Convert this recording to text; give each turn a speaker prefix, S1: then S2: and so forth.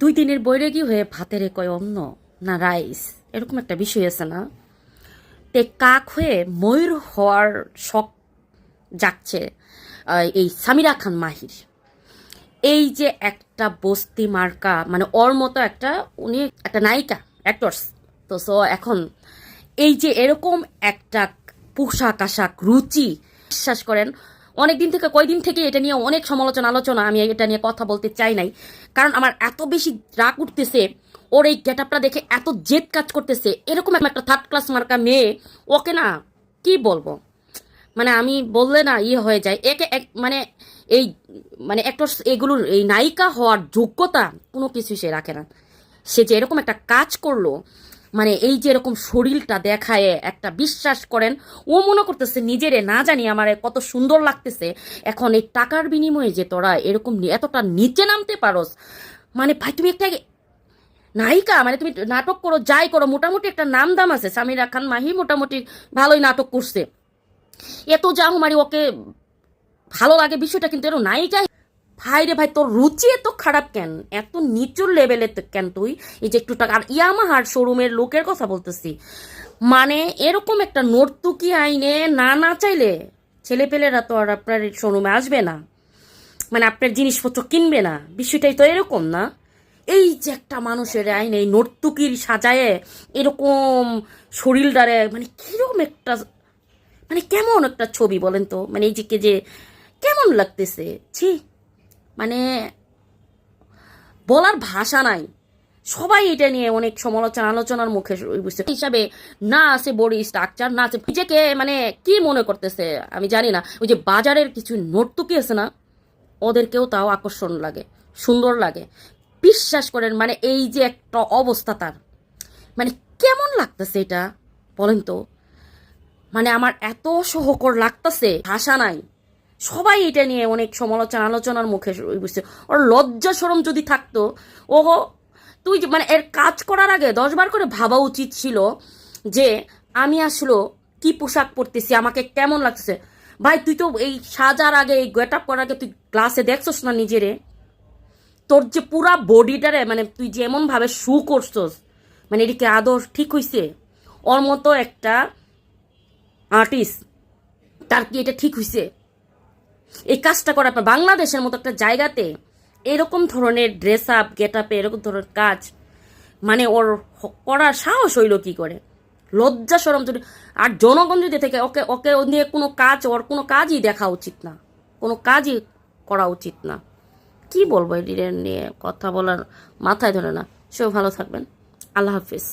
S1: দুই দিনের বৈরাগী হয়ে ভাতের কয় অন্ন না রাইস। এরকম একটা বিষয় আছে না? তে কাক হয়ে ময়ূর হওয়ার শখ যাচ্ছে এই সামিরা খান মাহির। এই যে একটা বস্তি মার্কা মানে ওর মতো একটা, উনি একটা নায়িকা অ্যাক্টর্স তো সো এখন এই যে এরকম একটা পোশাক আশাক রুচি, বিশ্বাস করেন অনেক দিন থেকে, কয়দিন থেকে এটা নিয়ে অনেক সমালোচনা, আলোচনা, আমি এটা নিয়ে কথা বলতে চাই নাই। কারণ আমার এত বেশি রাগ উঠতেছে, ওর এই গেট আপটা দেখে এত জেদ কাজ করতেছে। এরকম একটা থার্ড ক্লাস মার্কা মেয়ে, ওকে না, কি বলব? মানে আমি বললে না ইয়ে হয়ে যায়। একে এক মানে এই মানে একটা এগুলোর এই নায়িকা হওয়ার যোগ্যতা কোনো কিছু সে রাখে না। সে যে এরকম একটা কাজ করল মানে এই যে এরকম শরীরটা দেখায় একটা বিশ্বাস করেন, ও মনে করতেছে নিজেরে না জানি আমার কত সুন্দর লাগতেছে। এখন এই টাকার বিনিময়ে যে তোরা এরকম এতটা নিচে নামতে পারোস মানে ভাই তুমি একটা নায়িকা মানে তুমি নাটক করো, যাই করো, মোটামুটি একটা নাম দাম আছে। সামিরা খান মাহি মোটামুটি ভালোই নাটক করছে। এত যা মারি ওকে ভালো লাগে, বিষয়টা কিন্তু এর নায়িকা ভাই রে ভাই, তোর রুচি এত খারাপ কেন? এত নিচুর লেভেলে কেন তুই? এই যে একটু টাকা আর ইয়ামাহার শোরুমের লোকের কথা বলতেছি। মানে এরকম একটা নর্তুকি আইনে না না চাইলে ছেলেপেলেরা তো আর আপনার শোরুমে আসবে না। মানে আপনার জিনিসপত্র কিনবে না। বিষয়টাই তো এরকম না। এই যে একটা মানুষের আইন এই নর্তুকির সাজায়ে এরকম শরীরটারে মানে কীরকম একটা মানে কেমন একটা ছবি বলেন তো? মানে এই যে কেমন লাগতেছে? ছি। মানে বলার ভাষা নাই। সবাই এটা নিয়ে অনেক সমালোচনা, আলোচনার মুখে বুঝছে হিসাবে না আছে বডি স্ট্রাকচার না আছে নিজেকে মানে কি মনে করতেছে আমি জানি না। ওই যে বাজারের কিছু নর্তুকি আছে না, ওদেরকেও তাও আকর্ষণ লাগে, সুন্দর লাগে। বিশ্বাস করেন মানে এই যে একটা অবস্থা তার। মানে কেমন লাগতেছে এটা, বলেন তো? মানে আমার এত সহকর লাগতেছে, ভাষা নাই। সবাই এটা নিয়ে অনেক সমালোচনা, আলোচনার মুখে বুঝছে। ওর লজ্জা সরম যদি থাকতো ও তুই মানে এর কাজ করার আগে দশবার করে ভাবা উচিত ছিল যে, আমি আসলো, কি পোশাক পরতেছি, আমাকে কেমন লাগছে ভাই, তুই তো এই সাজার আগে, এই গেট আপ করার আগে তুই গ্লাসে দেখছস না নিজেরে? তোর যে পুরা বডিটারে মানে তুই যেমন ভাবে শু করছস মানে এদিকে আদর ঠিক হইছে? ওর মতো একটা আর্টিস্ট তার কি এটা ঠিক হইছে? এই কাজটা করার পর বাংলাদেশের মতো একটা জায়গাতে এরকম ধরনের ড্রেস আপ গেট আপে এরকম ধরনের কাজ মানে ওর করার সাহস হইল কি করে? লজ্জা সরম যদি আর জনগণ যদি থেকে ওকে ওকে ও নিয়ে কোনো কাজ, ওর কোনো কাজই দেখা উচিত না। কোনো কাজই করা উচিত না। কি বলব এটি নিয়ে কথা বলার মাথায় ধরে না। সেও ভালো থাকবেন। আল্লাহ হাফিজ।